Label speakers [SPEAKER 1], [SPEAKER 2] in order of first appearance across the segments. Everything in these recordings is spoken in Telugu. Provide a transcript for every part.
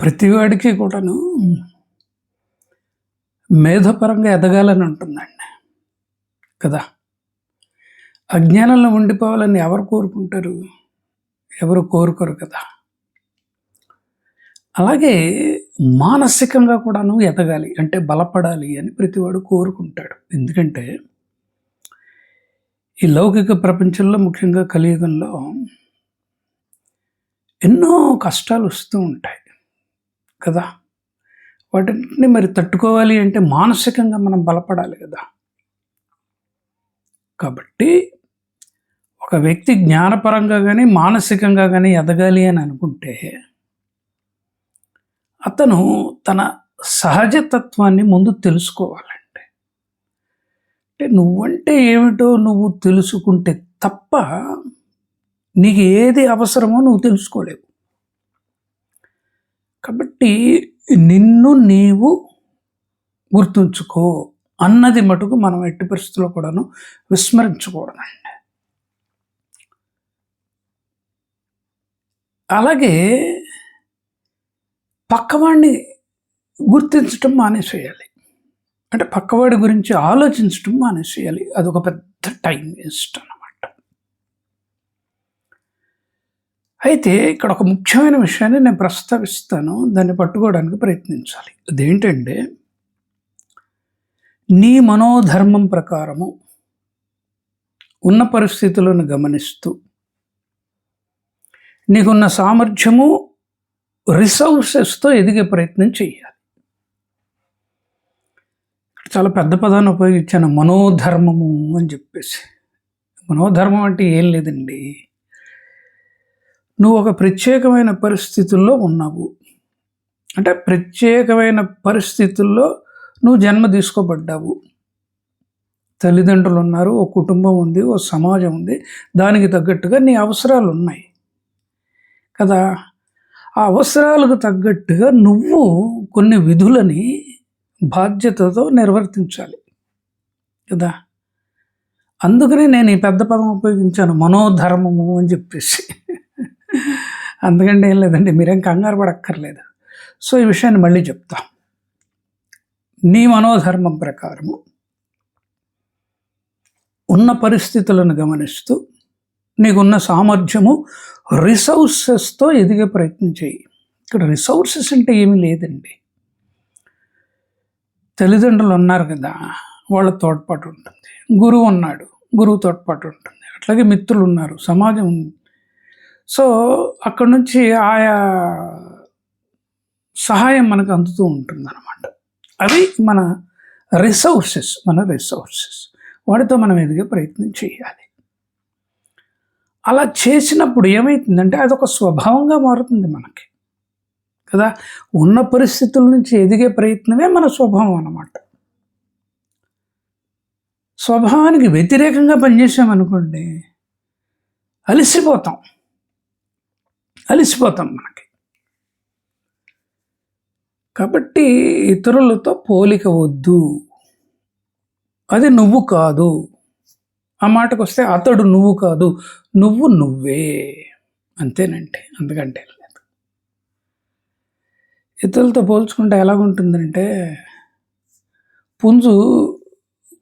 [SPEAKER 1] ప్రతివాడికి కూడాను మేధపరంగా ఎదగాలని ఉంటుందండి. కదా? అజ్ఞానంలో ఉండిపోవాలని ఎవరు కోరుకుంటారు? ఎవరు కోరుకోరు కదా? అలాగే మానసికంగా కూడాను ఎదగాలి అంటే బలపడాలి అని ప్రతివాడు కోరుకుంటాడు. ఎందుకంటే ఈ లౌకిక ప్రపంచంలో ముఖ్యంగా కలియుగంలో ఎన్నో కష్టాలు వస్తూ ఉంటాయి. కదా? వాటిని మరి తట్టుకోవాలి అంటే మానసికంగా మనం బలపడాలి కదా? కాబట్టి ఒక వ్యక్తి జ్ఞానపరంగా కానీ మానసికంగా కానీ ఎదగాలి అని అనుకుంటే అతను తన సహజతత్వాన్ని ముందు తెలుసుకోవాలండి అంటే నువ్వంటే ఏమిటో నువ్వు తెలుసుకుంటే తప్ప నీకు ఏది అవసరమో నువ్వు తెలుసుకోలేవు. కాబట్టి నిన్ను నీవు గుర్తుంచుకో అన్నది మటుకు మనం ఎట్టి పరిస్థితుల్లో కూడాను విస్మరించకూడదండి. అలాగే పక్కవాడిని గుర్తించటం మానేసేయాలి. అంటే పక్కవాడి గురించి ఆలోచించటం మానేసేయాలి. అదొక పెద్ద టైం వేస్ట్ అన్నమాట అయితే ఇక్కడ ఒక ముఖ్యమైన విషయాన్ని నేను ప్రస్తావిస్తాను. దాన్ని పట్టుకోవడానికి ప్రయత్నించాలి. అదేంటంటే నీ మనోధర్మం ప్రకారము ఉన్న పరిస్థితులను గమనిస్తూ నీకున్న సామర్థ్యము రిసోర్సెస్తో ఎదిగే ప్రయత్నం చేయాలి చాలా పెద్ద పదాన్ని ఉపయోగించాను మనోధర్మము అని చెప్పేసి. మనోధర్మం అంటే ఏం లేదండి. నువ్వు ఒక ప్రత్యేకమైన పరిస్థితుల్లో ఉన్నావు. అంటే ప్రత్యేకమైన పరిస్థితుల్లో నువ్వు జన్మ తీసుకోబడ్డావు. తల్లిదండ్రులు ఉన్నారు ఓ కుటుంబం ఉంది ఓ సమాజం ఉంది. దానికి తగ్గట్టుగా నీ అవసరాలు ఉన్నాయి. కదా? ఆ అవసరాలకు తగ్గట్టుగా నువ్వు కొన్ని విధులని బాధ్యతతో నిర్వర్తించాలి. కదా? అందుకనే నేను ఈ పెద్ద పదం ఉపయోగించాను మనోధర్మము అని చెప్పేసి. అందుకంటే ఏం లేదండి మీరేం కంగారు పడక్కర్లేదు. సో ఈ విషయాన్ని మళ్ళీ చెప్తా. నీ మనోధర్మం ప్రకారము ఉన్న పరిస్థితులను గమనిస్తూ నీకున్న సామర్థ్యము రిసోర్సెస్తో ఎదిగే ప్రయత్నం చేయి. ఇక్కడ రిసోర్సెస్ అంటే ఏమీ లేదండి. తల్లిదండ్రులు ఉన్నారు కదా వాళ్ళ తోడ్పాటు ఉంటుంది. గురువు ఉన్నాడు గురువు తోడ్పాటు ఉంటుంది. అట్లాగే మిత్రులు ఉన్నారు సమాజం ఉంది సో అక్కడ నుంచి ఆయా సహాయం మనకు అందుతూ ఉంటుంది అనమాట అవి మన రిసోర్సెస్ మన రిసోర్సెస్. వాటితో మనం ఎదిగే ప్రయత్నం చేయాలి. అలా చేసినప్పుడు ఏమవుతుందంటే అదొక స్వభావంగా మారుతుంది మనకి. కదా? ఉన్న పరిస్థితుల నుంచి ఎదిగే ప్రయత్నమే మన స్వభావం అన్నమాట. స్వభావానికి వ్యతిరేకంగా పనిచేసామనుకోండి అలసిపోతాం. అలసిపోతాం మనకి. కాబట్టి ఇతరులతో పోలిక వద్దు. అది నువ్వు కాదు. ఆ మాటకు వస్తే అతడు నువ్వు కాదు. నువ్వు నువ్వే. అంతేనండి. అందుకంటే లేదు. ఇతరులతో పోల్చుకుంటే ఎలాగుంటుందంటే పుంజు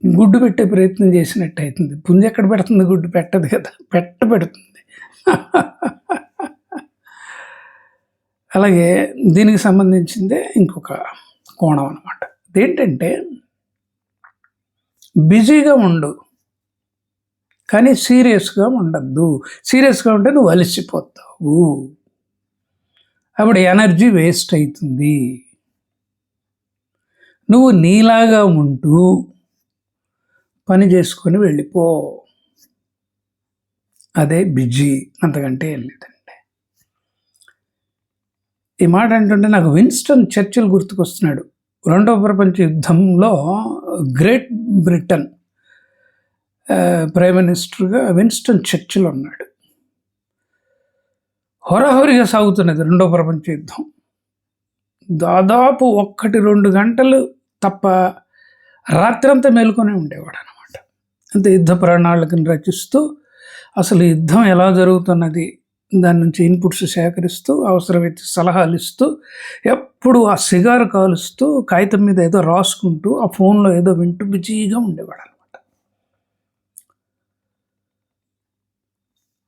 [SPEAKER 1] గుడ్డు పెట్టే ప్రయత్నం చేసినట్టు అవుతుంది పుంజు ఎక్కడ పెడుతుంది? గుడ్డు పెట్టదు కదా. పెట్ట పెడుతుంది. అలాగే దీనికి సంబంధించిందే ఇంకొక కోణం అనమాట ఏంటంటే బిజీగా ఉండు కానీ సీరియస్గా ఉండద్దు. సీరియస్గా ఉంటే నువ్వు అలసిపోతావు. అప్పుడు ఎనర్జీ వేస్ట్ అవుతుంది నువ్వు నీలాగా ఉంటూ పని చేసుకొని వెళ్ళిపో. అదే బిజీ అంతకంటే వెళ్ళేది ఈ మాట అంటుంటే నాకు విన్స్టన్ చర్చిల్ గుర్తుకొస్తున్నాడు. రెండవ ప్రపంచ యుద్ధంలో గ్రేట్ బ్రిటన్ ప్రైమ్ మినిస్టర్గా విన్స్టన్ చర్చిల్ ఉన్నాడు. హొరహొరిగా సాగుతున్నది రెండవ ప్రపంచ యుద్ధం. దాదాపు ఒక్కటి రెండు గంటలు తప్ప రాత్రంతా మేలుకొని ఉండేవాడు అనమాట అంతే యుద్ధ ప్రణాళికను రచిస్తూ అసలు యుద్ధం ఎలా జరుగుతున్నది? దాని నుంచి ఇన్పుట్స్ సేకరిస్తూ అవసరమైతే సలహాలు ఇస్తూ ఎప్పుడు ఆ సిగారు కాలుస్తూ కాగితం మీద ఏదో రాసుకుంటూ ఆ ఫోన్లో ఏదో వింటూ బిజీగా ఉండేవాడు అనమాట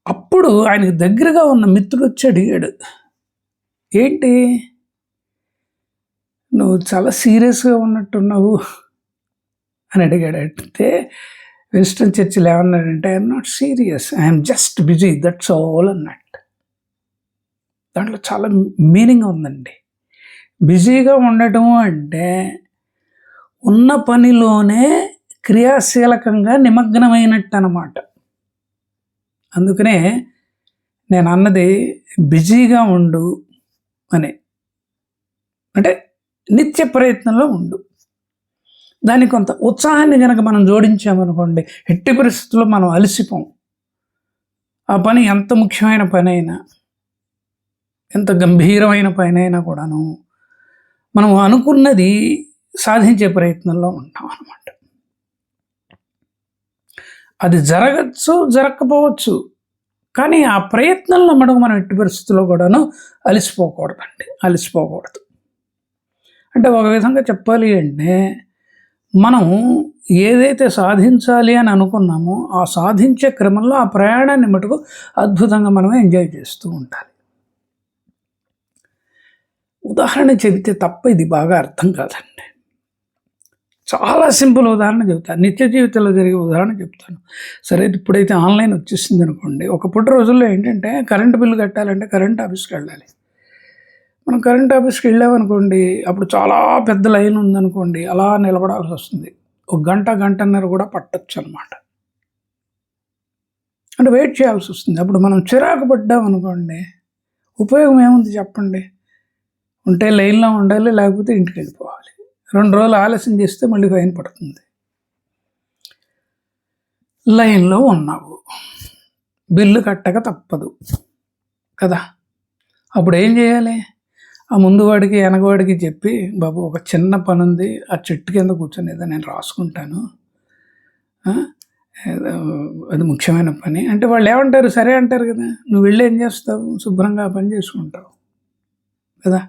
[SPEAKER 1] అప్పుడు ఆయనకి దగ్గరగా ఉన్న మిత్రుడు వచ్చి అడిగాడు ఏంటి? నువ్వు చాలా సీరియస్గా ఉన్నట్టున్నావు అని అడిగాడు. అంటే విన్స్టన్ చర్చిల్ ఏమన్నాడంటే I'm not serious I'm just busy that's all అన్నట్టు దాంట్లో చాలా మీనింగ్ ఉందండి. బిజీగా ఉండటం అంటే ఉన్న పనిలోనే క్రియాశీలకంగా నిమగ్నమైనట్టు అనమాట అందుకనే నేను అన్నది బిజీగా ఉండు అని. అంటే నిత్య ప్రయత్నంలో ఉండు. దానికి కొంత ఉత్సాహాన్ని కనుక మనం జోడించామనుకోండి ఎట్టి పరిస్థితుల్లో మనం అలసిపోం. ఆ పని ఎంత ముఖ్యమైన పని అయినా ఎంత గంభీరమైన పైనైనా అయినా కూడాను మనం అనుకున్నది సాధించే ప్రయత్నంలో ఉంటాం అన్నమాట. అది జరగచ్చు జరగకపోవచ్చు. కానీ ఆ ప్రయత్నంలో మటుకు మనం ఎట్టి పరిస్థితుల్లో కూడాను అలసిపోకూడదండి. అలసిపోకూడదు. అంటే ఒక విధంగా చెప్పాలి అంటే మనం ఏదైతే సాధించాలి అని అనుకున్నామో ఆ సాధించే క్రమంలో ఆ ప్రయాణాన్ని మటుకు అద్భుతంగా మనం ఎంజాయ్ చేస్తూ ఉండాలి. ఉదాహరణ చెబితే తప్ప ఇది బాగా అర్థం కాదండి. చాలా సింపుల్ ఉదాహరణ చెబుతాను నిత్య జీవితంలో జరిగే ఉదాహరణ చెప్తాను. సరే ఇప్పుడైతే ఆన్లైన్ వచ్చేసింది అనుకోండి. ఒకప్పటి రోజుల్లో ఏంటంటే కరెంటు బిల్లు కట్టాలంటే కరెంట్ ఆఫీస్కి వెళ్ళాలి. మనం కరెంట్ ఆఫీస్కి వెళ్ళామనుకోండి అప్పుడు చాలా పెద్ద లైన్ ఉందనుకోండి అలా నిలబడాల్సి వస్తుంది. ఒక గంట గంటన్నర కూడా పట్టచ్చు అనమాట అంటే వెయిట్ చేయాల్సి వస్తుంది. అప్పుడు మనం చిరాకు పడ్డామనుకోండి ఉపయోగం ఏముంది చెప్పండి? ఉంటే లైన్లో ఉండాలి లేకపోతే ఇంటికి వెళ్ళిపోవాలి. రెండు రోజులు ఆలస్యం చేస్తే మళ్ళీ ఫైన్ పడుతుంది. లైన్లో ఉన్నావు. బిల్లు కట్టక తప్పదు. కదా? అప్పుడు ఏం చేయాలి? ఆ ముందు వాడికి వెనకవాడికి చెప్పి బాబు ఒక చిన్న పని ఉంది ఆ చెట్టు కింద కూర్చొని ఏదో నేను రాసుకుంటాను. అది ముఖ్యమైన పని. అంటే వాళ్ళు ఏమంటారు? సరే అంటారు కదా. నువ్వు వెళ్ళి ఏం చేస్తావు? శుభ్రంగా పని చేసుకుంటావు. కదా?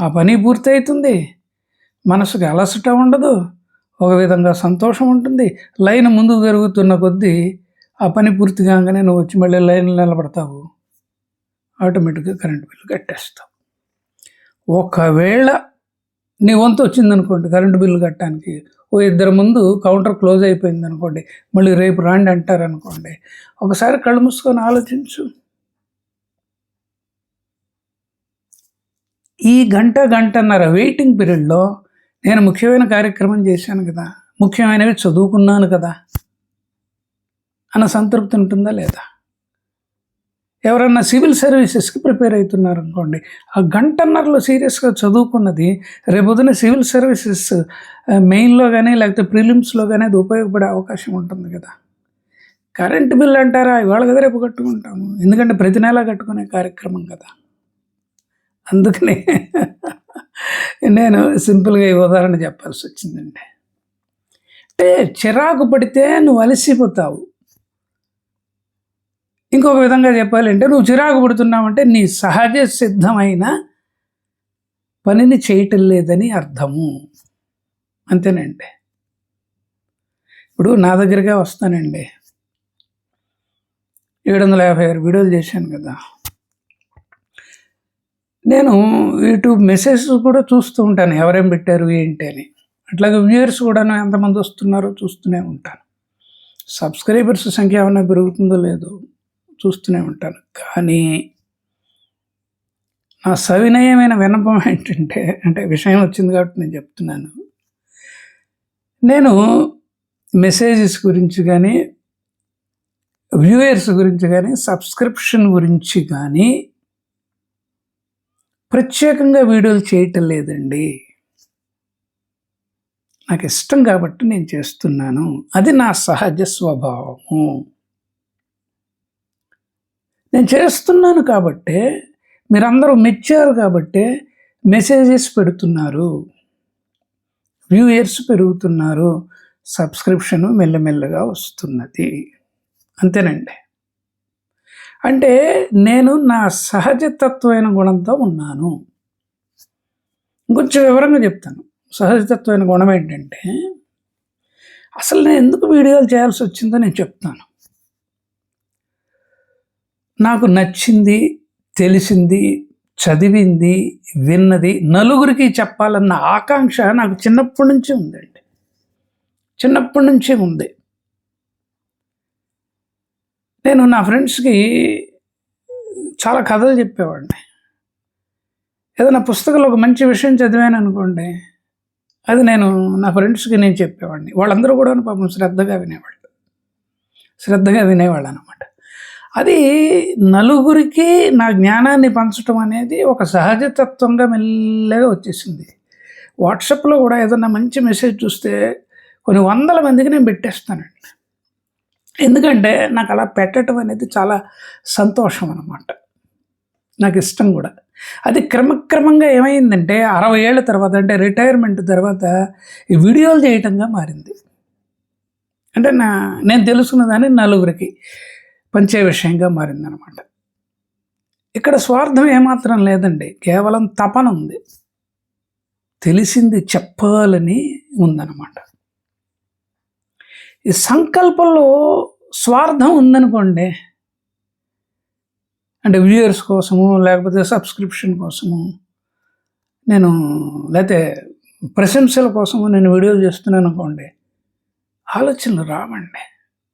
[SPEAKER 1] ఆ పని పూర్తవుతుంది మనసుకు అలసట ఉండదు. ఒక విధంగా సంతోషం ఉంటుంది. లైన్ ముందుకు జరుగుతున్న కొద్దీ ఆ పని పూర్తి కాగానే నువ్వు వచ్చి మళ్ళీ లైన్లు నిలబడతావు. ఆటోమేటిక్గా కరెంట్ బిల్లు కట్టేస్తావు. ఒకవేళ నీ వంతు వచ్చిందనుకోండి కరెంటు బిల్లు కట్టడానికి ఓ ఇద్దరు ముందు కౌంటర్ క్లోజ్ అయిపోయింది అనుకోండి మళ్ళీ రేపు రాండి అంటారు అనుకోండి ఒకసారి కళ్ళు మూసుకొని ఆలోచించు. ఈ గంట గంటన్నర వెయిటింగ్ పీరియడ్లో నేను ముఖ్యమైన కార్యక్రమం చేశాను కదా. ముఖ్యమైనవి చదువుకున్నాను కదా. అన్న సంతృప్తి ఉంటుందా లేదా? ఎవరన్నా సివిల్ సర్వీసెస్కి ప్రిపేర్ అవుతున్నారు అనుకోండి ఆ గంటన్నరలో సీరియస్గా చదువుకున్నది రేపొద్దున సివిల్ సర్వీసెస్ మెయిన్లో కానీ లేకపోతే ప్రిలిమ్స్లో కానీ అది ఉపయోగపడే అవకాశం ఉంటుంది కదా. కరెంట్ బిల్ అంటారా? ఇవాళ కదా రేపు కట్టుకుంటాము. ఎందుకంటే ప్రతి నెల కట్టుకునే కార్యక్రమం కదా. అందుకని నేను సింపుల్గా ఈ ఉదాహరణ చెప్పాల్సి వచ్చిందండి. అంటే చిరాకు పడితే నువ్వు అలసిపోతావు. ఇంకొక విధంగా చెప్పాలంటే నువ్వు చిరాకు పడుతున్నావంటే నీ సహజ సిద్ధమైన పనిని చేయటం లేదని అర్థము. అంతేనండి. ఇప్పుడు నా దగ్గరగా వస్తానండి. ఏడు వందల యాభై ఆరు వీడియోలు చేశాను కదా. నేను యూట్యూబ్ మెసేజ్ కూడా చూస్తూ ఉంటాను. ఎవరేం పెట్టారు ఏంటి అని. అట్లాగే వ్యూయర్స్ కూడా ఎంతమంది వస్తున్నారో చూస్తూనే ఉంటాను. సబ్స్క్రైబర్స్ సంఖ్య ఏమైనా పెరుగుతుందో లేదో చూస్తూనే ఉంటాను. కానీ నా సవినయమైన వినపం ఏంటంటే అంటే విషయం వచ్చింది కాబట్టి నేను చెప్తున్నాను. నేను మెసేజెస్ గురించి కానీ వ్యూయర్స్ గురించి కానీ సబ్స్క్రిప్షన్ గురించి కానీ ప్రత్యేకంగా వీడియోలు చేయటం లేదండి. నాకు ఇష్టం కాబట్టి నేను చేస్తున్నాను. అది నా సహజ స్వభావము. నేను చేస్తున్నాను కాబట్టే మీరందరూ మెచ్చారు కాబట్టే మెసేజెస్ పెడుతున్నారు. వ్యూయర్స్ పెరుగుతున్నారు. సబ్స్క్రిప్షను మెల్లమెల్లగా వస్తున్నది. అంతేనండి. అంటే నేను నా సహజతత్వమైన గుణంతో ఉన్నాను. కొంచెం వివరంగా చెప్తాను. సహజతత్వమైన గుణం ఏంటంటే అసలు నేను ఎందుకు వీడియోలు చేయాల్సి వచ్చిందో నేను చెప్తాను. నాకు నచ్చింది తెలిసింది చదివింది విన్నది నలుగురికి చెప్పాలన్న ఆకాంక్ష నాకు చిన్నప్పటి నుంచి ఉందండి. చిన్నప్పటి నుంచి ఉంది. నేను నా ఫ్రెండ్స్కి చాలా కథలు చెప్పేవాడిని. ఏదైనా పుస్తకంలో ఒక మంచి విషయం చదివాను అనుకోండి అది నేను నా ఫ్రెండ్స్కి నేను చెప్పేవాడిని. వాళ్ళందరూ కూడా పాపం శ్రద్ధగా వినేవాళ్ళు. శ్రద్ధగా వినేవాళ్ళు అనమాట అది నలుగురికి నా జ్ఞానాన్ని పంచడం అనేది ఒక సహజతత్వంగా మెల్లగా వచ్చేసింది. వాట్సాప్లో కూడా ఏదన్నా మంచి మెసేజ్ చూస్తే కొన్ని వందల మందికి నేను పెట్టేస్తానండి. ఎందుకంటే నాకు అలా పెట్టడం అనేది చాలా సంతోషం అనమాట నాకు ఇష్టం కూడా. అది క్రమక్రమంగా ఏమైందంటే అరవై ఏళ్ళ తర్వాత అంటే రిటైర్మెంట్ తర్వాత ఈ వీడియోలు చేయటంగా మారింది. అంటే నా నేను తెలుసుకున్న దాన్ని నలుగురికి పంచే విషయంగా మారిందనమాట ఇక్కడ స్వార్థం ఏమాత్రం లేదండి. కేవలం తపన ఉంది. తెలిసింది చెప్పాలని ఉందన్నమాట. ఈ సంకల్పంలో స్వార్థం ఉందనుకోండి అంటే వ్యూయర్స్ కోసము లేకపోతే సబ్స్క్రిప్షన్ కోసము నేను లేకపోతే ప్రశంసల కోసము నేను వీడియోలు చేస్తున్నాను అనుకోండి ఆలోచనలు రావండి.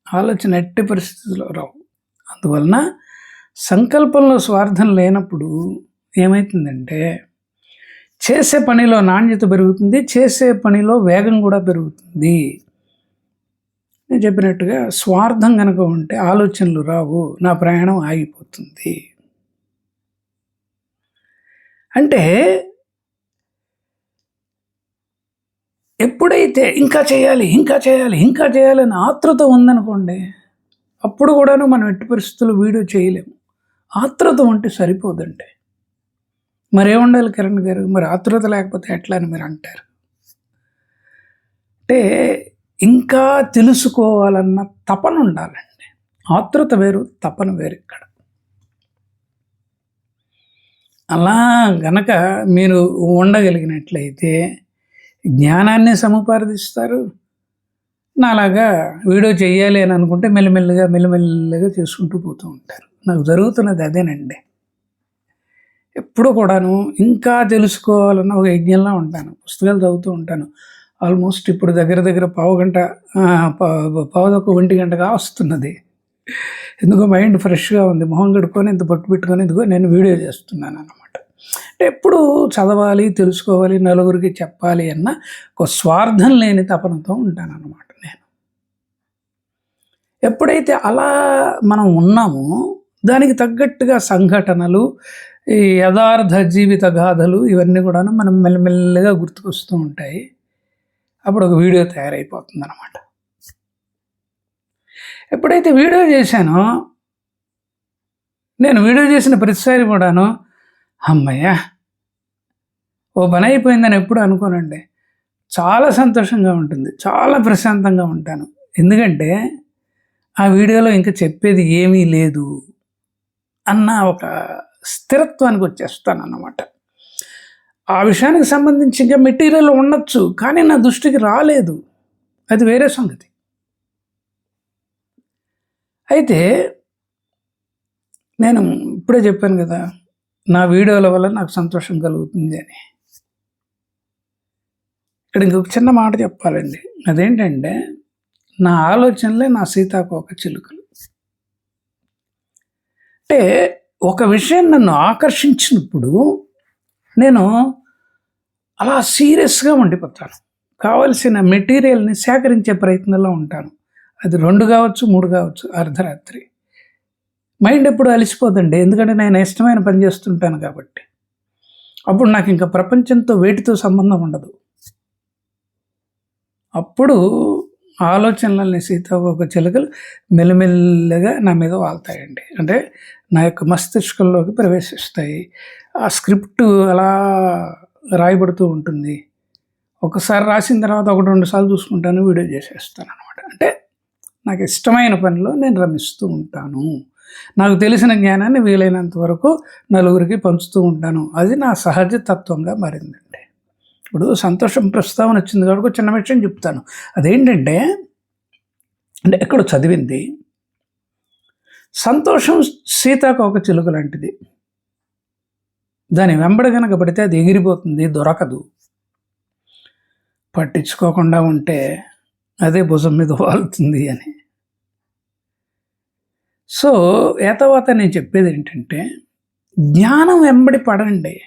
[SPEAKER 1] ఆలోచన ఎట్టి పరిస్థితుల్లో రావు. అందువలన సంకల్పంలో స్వార్థం లేనప్పుడు ఏమవుతుందంటే చేసే పనిలో నాణ్యత పెరుగుతుంది చేసే పనిలో వేగం కూడా పెరుగుతుంది. నేను చెప్పినట్టుగా స్వార్థం కనుక ఉంటే ఆలోచనలు రావు నా ప్రయాణం ఆగిపోతుంది. అంటే ఎప్పుడైతే ఇంకా చేయాలి ఇంకా చేయాలి ఇంకా చేయాలని ఆత్రుత ఉందనుకోండి అప్పుడు కూడాను మనం ఎట్టి పరిస్థితులు వీడియో చేయలేము. ఆత్రుత ఉంటే సరిపోదండి. మరేముండాలి కిరణ్ గారు? మరి ఆత్రుత లేకపోతే ఎట్లా అని మీరు అంటారు? అంటే ఇంకా తెలుసుకోవాలన్న తపన ఉండాలండి. ఆతృత వేరు తపన వేరు ఇక్కడ. అలా గనక మీరు ఉండగలిగినట్లయితే జ్ఞానాన్ని సముపార్దిస్తారు నాలాగా వీడియో చేయాలి అని అనుకుంటే మెల్లమెల్లగా మెల్లమెల్లగా చేసుకుంటూ పోతూ ఉంటారు. నాకు జరుగుతున్నది అదేనండి. ఎప్పుడు కూడాను ఇంకా తెలుసుకోవాలన్న ఒక యజ్ఞంలో ఉంటాను. పుస్తకాలు చదువుతూ ఉంటాను. ఆల్మోస్ట్ ఇప్పుడు దగ్గర దగ్గర పావు గంట పావుదొక ఒంటి గంటగా వస్తున్నది. ఎందుకో మైండ్ ఫ్రెష్గా ఉంది మొహం కడుక్కొని ఇంత పట్టు పెట్టుకొని ఎందుకో నేను వీడియో చేస్తున్నాను అనమాట అంటే ఎప్పుడు చదవాలి తెలుసుకోవాలి నలుగురికి చెప్పాలి అన్న ఒక స్వార్థం లేని తపనతో ఉంటాను అనమాట నేను. ఎప్పుడైతే అలా మనం ఉన్నామో దానికి తగ్గట్టుగా సంఘటనలు ఈ యథార్థ జీవిత గాథలు ఇవన్నీ కూడా మనం మెల్లమెల్లగా గుర్తుకొస్తూ ఉంటాయి. అప్పుడు ఒక వీడియో తయారైపోతుంది అనమాట ఎప్పుడైతే వీడియో చేశానో నేను వీడియో చేసిన ప్రతిసారి కూడాను అమ్మయ్య ఓ పని అయిపోయిందని ఎప్పుడు అనుకోనండి. చాలా సంతోషంగా ఉంటుంది. చాలా ప్రశాంతంగా ఉంటాను. ఎందుకంటే ఆ వీడియోలో ఇంకా చెప్పేది ఏమీ లేదు అన్న ఒక స్థిరత్వానికి వచ్చేస్తాను అన్నమాట ఆ విషయానికి సంబంధించి ఇంకా మెటీరియల్ ఉండొచ్చు కానీ నా దృష్టికి రాలేదు. అది వేరే సంగతి. అయితే నేను ఇప్పుడే చెప్పాను కదా నా వీడియోల వల్ల నాకు సంతోషం కలుగుతుంది అని. ఇక్కడ ఇంకొక చిన్న మాట చెప్పాలండి. అదేంటంటే నా ఆలోచనలే నా సీతాకోక చిలుకలు. అంటే ఒక విషయం నన్ను ఆకర్షించినప్పుడు నేను అలా సీరియస్గా ఉండిపోతాను. కావలసిన మెటీరియల్ని సేకరించే ప్రయత్నంలో ఉంటాను. అది రెండు కావచ్చు మూడు కావచ్చు అర్ధరాత్రి. మైండ్ ఎప్పుడు అలసిపోదండి. ఎందుకంటే నేను ఇష్టమైన పని చేస్తుంటాను కాబట్టి. అప్పుడు నాకు ఇంకా ప్రపంచంతో వేటితో సంబంధం ఉండదు. అప్పుడు ఆలోచనలని సీతాకోక చిలుకలు మెల్లమెల్లగా నా మీద వాళ్తాయండి. అంటే నా యొక్క మస్తిష్కంలోకి ప్రవేశిస్తాయి. ఆ స్క్రిప్ట్ అలా రాయబడుతూ ఉంటుంది. ఒకసారి రాసిన తర్వాత ఒకటి రెండు సార్లు చూసుకుంటాను వీడియో చేసేస్తాను అనమాట అంటే నాకు ఇష్టమైన పనిలో నేను రమిస్తూ ఉంటాను. నాకు తెలిసిన జ్ఞానాన్ని వీలైనంత వరకు నలుగురికి పంచుతూ ఉంటాను. అది నా సహజ తత్వంగా మారిందండి. ఇప్పుడు సంతోషం ప్రస్తావన వచ్చింది కాబట్టి చిన్న విషయం చెప్తాను. అదేంటంటే అంటే ఎక్కడ చదివింది సంతోషం సీతాకోక చిలుక లాంటిది. దాని వెంబడి కనుక పడితే అది ఎగిరిపోతుంది దొరకదు. పట్టించుకోకుండా ఉంటే అదే భుజం మీద వాలుతుంది అని. సో ఏ నేను చెప్పేది ఏంటంటే జ్ఞానం వెంబడి పడండి.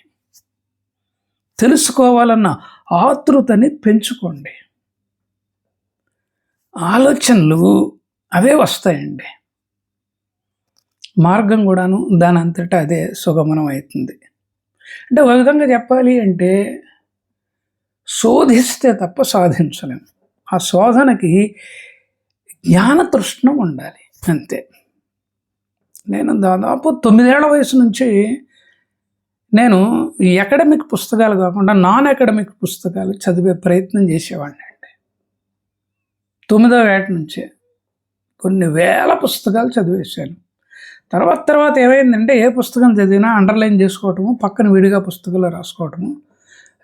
[SPEAKER 1] తెలుసుకోవాలన్న ఆతృతని పెంచుకోండి. ఆలోచనలు అవే వస్తాయండి. మార్గం కూడాను దాని అంతటా అదే సుగమనం అవుతుంది. అంటే ఒక విధంగా చెప్పాలి అంటే శోధిస్తే తప్ప సాధించలేము ఆ శోధనకి జ్ఞానతృష్ణం ఉండాలి అంతే. నేను దాదాపు తొమ్మిదేళ్ళ వయసు నుంచి నేను అకాడమిక్ పుస్తకాలు కాకుండా నాన్ అకాడమిక్ పుస్తకాలు చదివే ప్రయత్నం చేసేవాడిని అండి. తొమ్మిదవ ఏట నుంచే కొన్ని వేల పుస్తకాలు చదివేశాను. తర్వాత తర్వాత ఏమైందంటే ఏ పుస్తకం చదివినా అండర్లైన్ చేసుకోవటము పక్కన విడిగా పుస్తకాలు రాసుకోవటము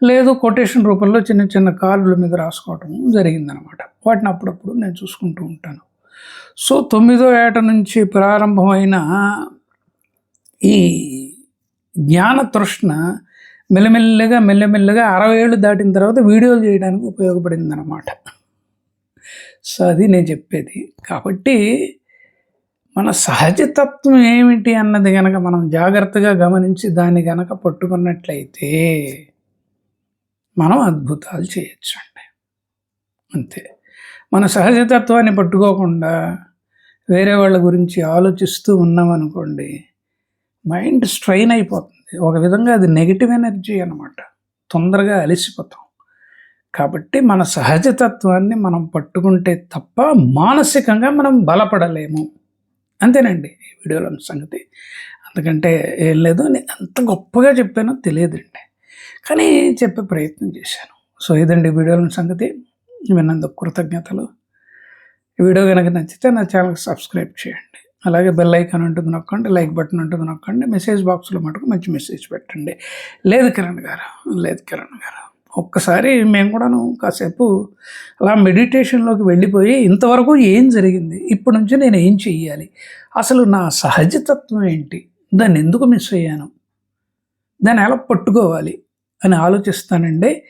[SPEAKER 1] లేదు కొటేషన్ రూపంలో చిన్న చిన్న కార్డుల మీద రాసుకోవటము జరిగిందనమాట వాటిని అప్పుడప్పుడు నేను చూసుకుంటూ ఉంటాను. సో తొమ్మిదో ఏట నుంచి ప్రారంభమైన ఈ జ్ఞాన తృష్ణ మెల్లమెల్లగా మెల్లమెల్లగా అరవై ఏళ్ళు దాటిన తర్వాత వీడియోలు చేయడానికి ఉపయోగపడింది అనమాట సో అది నేను చెప్పేది. కాబట్టి మన సహజతత్వం ఏమిటి అన్నది కనుక మనం జాగ్రత్తగా గమనించి దాన్ని కనుక పట్టుకున్నట్లయితే మనం అద్భుతాలు చేయొచ్చు అండి అంతే. మన సహజతత్వాన్ని పట్టుకోకుండా వేరే వాళ్ళ గురించి ఆలోచిస్తూ ఉన్నామనుకోండి మైండ్ స్ట్రెయిన్ అయిపోతుంది. ఒక విధంగా అది నెగిటివ్ ఎనర్జీ అనమాట తొందరగా అలసిపోతాం. కాబట్టి మన సహజతత్వాన్ని మనం పట్టుకుంటే తప్ప మానసికంగా మనం బలపడలేము. అంతేనండి ఈ వీడియోలో సంగతి. అంతకంటే ఏం లేదు నేను అంత గొప్పగా చెప్పానో తెలియదండి కానీ చెప్పే ప్రయత్నం చేశాను. సో ఇదండి వీడియోల సంగతి. విన్నందుకు కృతజ్ఞతలు. ఈ వీడియో కనుక నచ్చితే నా ఛానల్కి సబ్స్క్రైబ్ చేయండి. అలాగే బెల్ ఐకాన్ ఉంటుంది నొక్కండి లైక్ బటన్ ఉంటుంది నొక్కండి మెసేజ్ బాక్స్లో మటుకు మంచి మెసేజ్ పెట్టండి. లేదు కిరణ్ గారు లేదు కిరణ్ గారు. ఒక్కసారి మేము కూడాను కాసేపు అలా మెడిటేషన్లోకి వెళ్ళిపోయి ఇంతవరకు ఏం జరిగింది? ఇప్పటి నుంచి నేను ఏం చెయ్యాలి? అసలు నా సహజతత్వం ఏంటి? దాన్ని ఎందుకు మిస్ అయ్యాను? దాన్ని ఎలా పట్టుకోవాలి? అని ఆలోచిస్తానండి.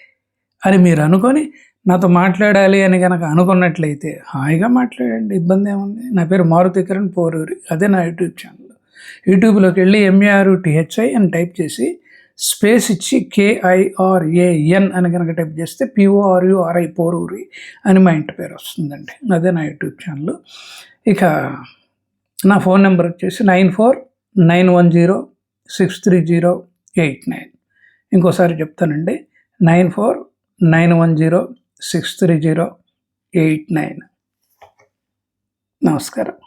[SPEAKER 1] అని మీరు అనుకొని నాతో మాట్లాడాలి అని కనుక అనుకున్నట్లయితే హాయిగా మాట్లాడండి ఇబ్బంది ఏముంది. నా పేరు మారుతి కిరణ్ పోరూరి అదే నా యూట్యూబ్ ఛానల్. యూట్యూబ్లోకి వెళ్ళి ఎంఏఆర్ టిహెచ్ఐ అని టైప్ చేసి స్పేస్ ఇచ్చి కేఐఆర్ఏఎన్ అని కనుక టైప్ చేస్తే పిఓఆర్యుఆర్ఐ పోరూరి అని మా ఇంటి పేరు వస్తుందండి. అదే నా యూట్యూబ్ ఛానల్. ఇక నా ఫోన్ నెంబర్ వచ్చేసి nine four nine one zero six three zero eight nine. ఇంకోసారి చెప్తానండి nine four nine one zero six three zero eight nine. నమస్కారం.